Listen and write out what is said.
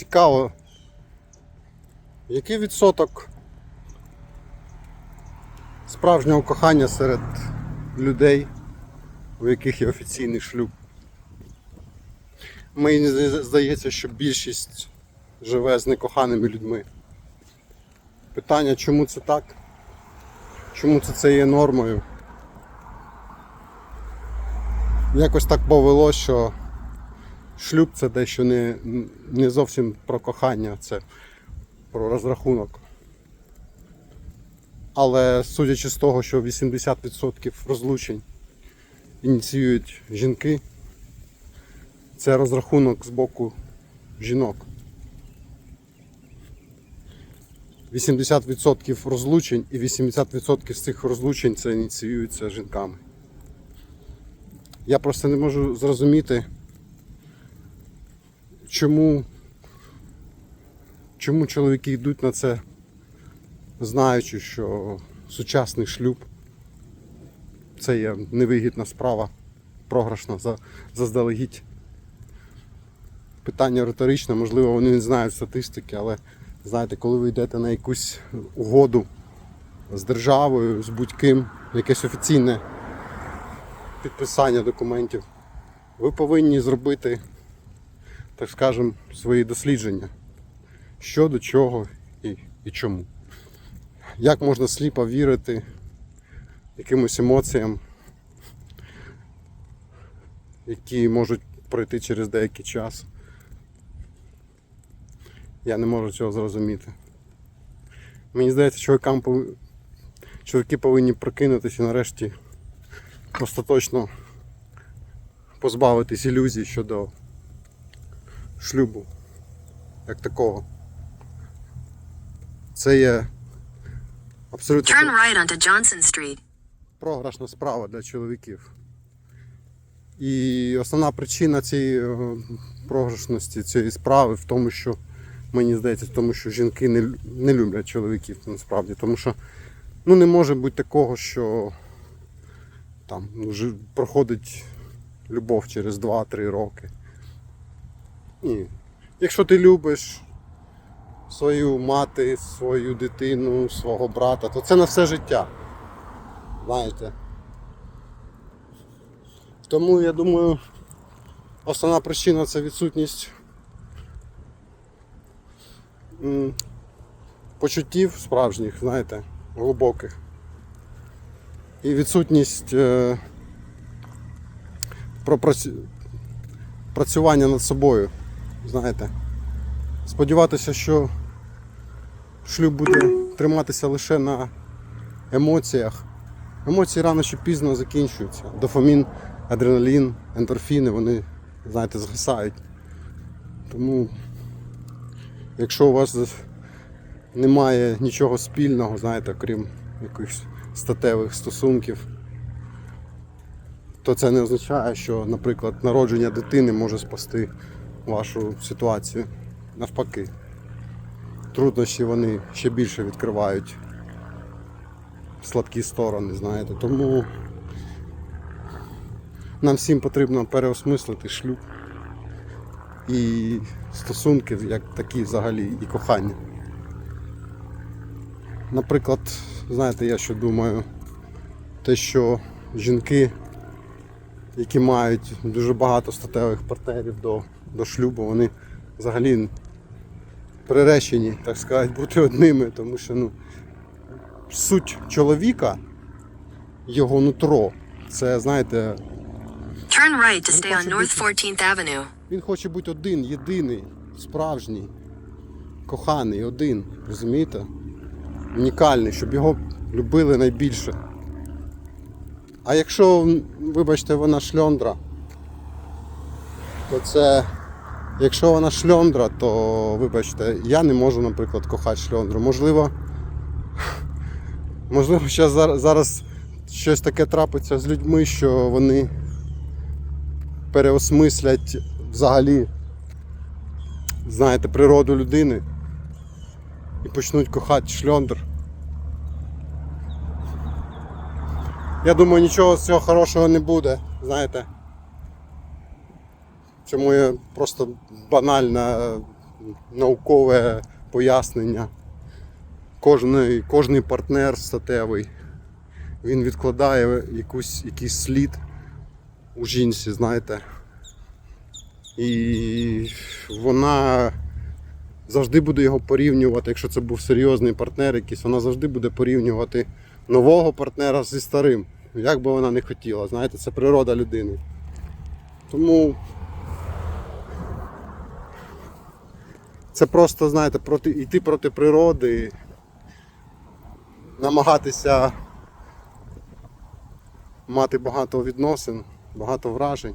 цікаво, який відсоток справжнього кохання серед людей, у яких є офіційний шлюб. Мені здається, що більшість живе з некоханими людьми. Питання, чому це так? Чому це, це є нормою? Якось так повело, що шлюб це дещо не, не зовсім про кохання, це про розрахунок. Але судячи з того, що 80% розлучень ініціюють жінки, це розрахунок з боку жінок. 80% розлучень і 80% з цих розлучень це ініціюється жінками. Я просто не можу зрозуміти, чому, чому чоловіки йдуть на це, знаючи, що сучасний шлюб це є невигідна справа, програшна за- заздалегідь. Питання риторичне, можливо, вони не знають статистики, але знаєте, коли ви йдете на якусь угоду з державою, з будь-ким, якесь офіційне підписання документів, ви повинні зробити, так скажемо, свої дослідження. Що до чого і, і чому. Як можна сліпо вірити якимось емоціям, які можуть пройти через деякий час. Я не можу цього зрозуміти. Мені здається, чоловікам пов... чоловіки повинні прокинутися і нарешті остаточно позбавитись ілюзій щодо шлюбу як такого. Це є абсолютно Turn right onto Johnson Street. програшна справа для чоловіків. І основна причина цієї е, програшності цієї справи в тому, що мені здається, в тому, що жінки не, не люблять чоловіків насправді. Тому що ну, не може бути такого, що там ну, проходить любов через 2-3 роки. Ні. Якщо ти любиш свою мати, свою дитину, свого брата, то це на все життя. Знаєте. Тому я думаю, основна причина це відсутність почуттів справжніх, знаєте, глибоких. І відсутність е, працювання над собою, знаєте. Сподіватися, що шлюб буде триматися лише на емоціях. Емоції рано чи пізно закінчуються. Дофамін, адреналін, ендорфіни, вони, знаєте, згасають. Тому, якщо у вас немає нічого спільного, знаєте, крім якихось статевих стосунків, то це не означає, що, наприклад, народження дитини може спасти вашу ситуацію. Навпаки. Труднощі вони ще більше відкривають слабкі сторони, знаєте. Тому нам всім потрібно переосмислити шлюб і стосунки як такі взагалі і кохання. Наприклад, знаєте, я що думаю, те, що жінки, які мають дуже багато статевих партнерів до, до шлюбу, вони взагалі приречені, так сказати, бути одними, тому що ну, суть чоловіка, його нутро, це, знаєте, Turn right to stay on North 14th Avenue. він хоче бути один, єдиний, справжній, коханий, один, розумієте? Унікальний, щоб його любили найбільше. А якщо, вибачте, вона шльондра, то це. Якщо вона шльондра, то вибачте, я не можу, наприклад, кохати шльондру. Можливо, можливо, зараз, зараз щось таке трапиться з людьми, що вони переосмислять взагалі, знаєте, природу людини і почнуть кохати шльондр. Я думаю, нічого з цього хорошого не буде, знаєте. Чому я просто банально наукове пояснення. Кожний, кожний партнер статевий він відкладає якусь, якийсь слід у жінці, знаєте. І вона завжди буде його порівнювати, якщо це був серйозний партнер якийсь, вона завжди буде порівнювати нового партнера зі старим. Як би вона не хотіла, знаєте, це природа людини. Тому це просто, знаєте, проти, йти проти природи, намагатися мати багато відносин, багато вражень.